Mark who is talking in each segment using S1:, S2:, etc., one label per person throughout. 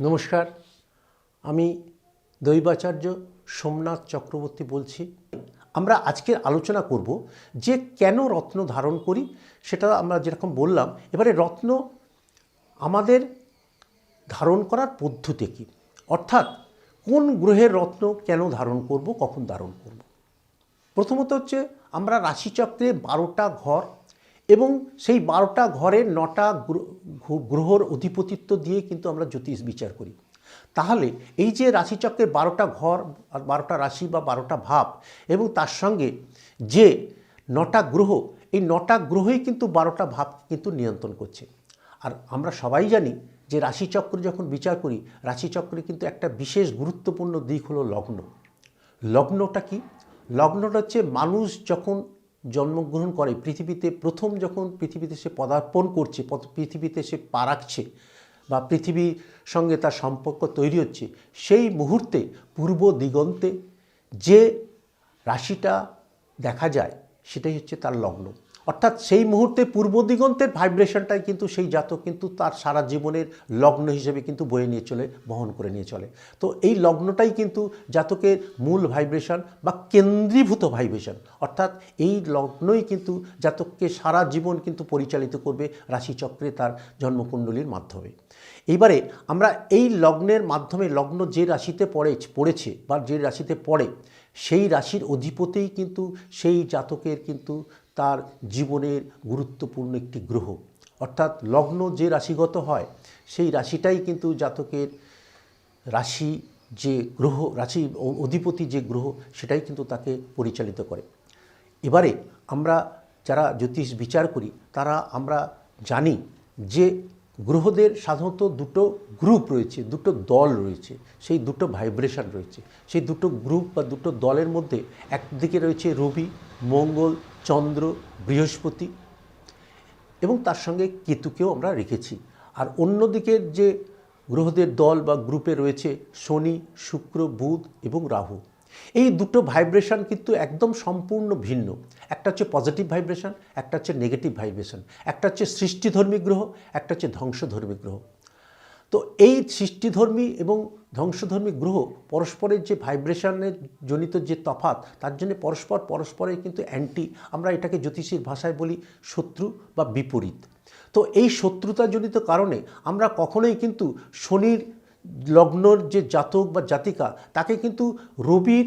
S1: নমস্কার, আমি দৈবাচার্য সোমনাথ চক্রবর্তী বলছি। আমরা আজকের আলোচনা করব যে কেন রত্ন ধারণ করি, সেটা আমরা যেরকম বললাম, এবারে রত্ন আমাদের ধারণ করার পদ্ধতি কী? অর্থাৎ কোন গ্রহের রত্ন কেন ধারণ করব, কখন ধারণ করব? প্রথমত হচ্ছে আমরা রাশিচক্রে বারোটা ঘর এবং সেই বারোটা ঘরের নটা গ্রহর অধিপতিত্ব দিয়ে কিন্তু আমরা জ্যোতিষ বিচার করি। তাহলে এই যে রাশিচক্রের বারোটা ঘর আর বারোটা রাশি বা বারোটা ভাব এবং তার সঙ্গে যে নটা গ্রহ, এই নটা গ্রহই কিন্তু বারোটা ভাব কিন্তু নিয়ন্ত্রণ করছে। আর আমরা সবাই জানি যে রাশিচক্র যখন বিচার করি, রাশিচক্রে কিন্তু একটা বিশেষ গুরুত্বপূর্ণ দিক হলো লগ্ন। লগ্নটা কি? লগ্নটা হচ্ছে মানুষ যখন জন্মগ্রহণ করে, পৃথিবীতে প্রথম যখন পৃথিবীতে সে পদার্পণ করছে, পথ- পৃথিবীতে সে পা রাখছে বা পৃথিবীর সঙ্গে তার সম্পর্ক তৈরি হচ্ছে, সেই মুহূর্তে পূর্ব দিগন্তে যে রাশিটা দেখা যায়, সেটাই হচ্ছে তার লগ্ন। অর্থাৎ সেই মুহূর্তে পূর্ব দিগন্তের ভাইব্রেশনটাই কিন্তু সেই জাতক কিন্তু তার সারা জীবনের লগ্ন হিসেবে কিন্তু বয়ে নিয়ে চলে, বহন করে নিয়ে চলে। তো এই লগ্নটাই কিন্তু জাতকের মূল ভাইব্রেশন বা কেন্দ্রীভূত ভাইব্রেশন। অর্থাৎ এই লগ্নই কিন্তু জাতককে সারা জীবন কিন্তু পরিচালিত করবে রাশিচক্রে তার জন্মকুণ্ডলীর মাধ্যমে। এইবারে আমরা এই লগ্নের মাধ্যমে লগ্ন যে রাশিতে পড়ে, পড়েছে বা যে রাশিতে পড়ে, সেই রাশির অধিপতিই কিন্তু সেই জাতকের কিন্তু তার জীবনের গুরুত্বপূর্ণ একটি গ্রহ। অর্থাৎ লগ্ন যে রাশিগত হয়, সেই রাশিটাই কিন্তু জাতকের রাশি যে গ্রহ, রাশি অধিপতি যে গ্রহ, সেটাই কিন্তু তাকে পরিচালিত করে। এবারে আমরা যারা জ্যোতিষ বিচার করি, তারা আমরা জানি যে গ্রহদের সাধারণত দুটো গ্রুপ রয়েছে, দুটো দল রয়েছে, সেই দুটো ভাইব্রেশন রয়েছে। সেই দুটো গ্রুপ বা দুটো দলের মধ্যে একদিকে রয়েছে রবি, মঙ্গল চন্দ্র, বৃহস্পতি এবং তার সঙ্গে কেতুকেও আমরা রেখেছি। আর অন্যদিকের যে গ্রহদের দল বা গ্রুপে রয়েছে, শনি, শুক্র, বুধ এবং রাহু, এই দুটো ভাইব্রেশন কিন্তু একদম সম্পূর্ণ ভিন্ন। একটা হচ্ছে পজিটিভ ভাইব্রেশন, একটা হচ্ছে নেগেটিভ ভাইব্রেশন। একটা হচ্ছে সৃষ্টিধর্মী গ্রহ, একটা হচ্ছে ধ্বংসধর্মী গ্রহ। তো এই সৃষ্টিধর্মী এবং ধ্বংসধর্মী গ্রহ পরস্পরের যে ভাইব্রেশনের জনিত যে তফাৎ, তার জন্য পরস্পর পরস্পরের কিন্তু অ্যান্টি আমরা এটাকে জ্যোতিষীর ভাষায় বলি শত্রু বা বিপরীত। তো এই শত্রুতাজনিত কারণে আমরা কখনোই কিন্তু শনির লগ্নর যে জাতক বা জাতিকা, তাকে কিন্তু রবির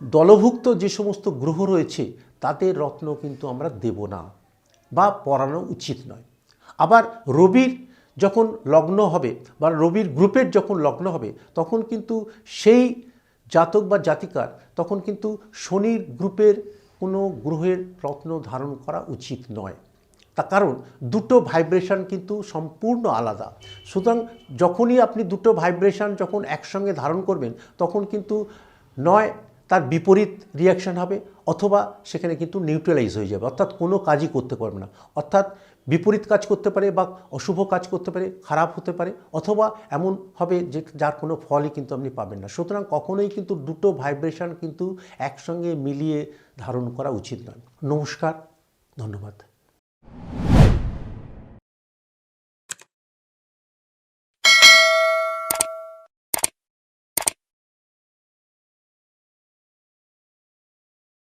S1: দলভুক্ত যে সমস্ত গ্রহ রয়েছে তাদের রত্ন কিন্তু আমরা দেব না বা পড়ানো উচিত নয়। আবার রবির যখন লগ্ন হবে বা রবির গ্রুপের যখন লগ্ন হবে, তখন কিন্তু সেই জাতক বা জাতিকার, তখন কিন্তু শনির গ্রুপের কোনো গ্রহের রত্ন ধারণ করা উচিত নয়। তার কারণ দুটো ভাইব্রেশন কিন্তু সম্পূর্ণ আলাদা। সুতরাং যখনই আপনি দুটো ভাইব্রেশন যখন একসঙ্গে ধারণ করবেন, তখন কিন্তু নয় তার বিপরীত রিয়াকশান হবে অথবা সেখানে কিন্তু নিউট্রালাইজ হয়ে যাবে। অর্থাৎ কোনো কাজই করতে পারবে না। অর্থাৎ বিপরীত কাজ করতে পারে বা অশুভ কাজ করতে পারে, খারাপ হতে পারে, অথবা এমন হবে যে যার কোনো ফলই কিন্তু আপনি পাবেন না। সুতরাং কখনোই কিন্তু দুটো ভাইব্রেশন কিন্তু একসঙ্গে মিলিয়ে ধারণ করা উচিত নয়। নমস্কার, ধন্যবাদ।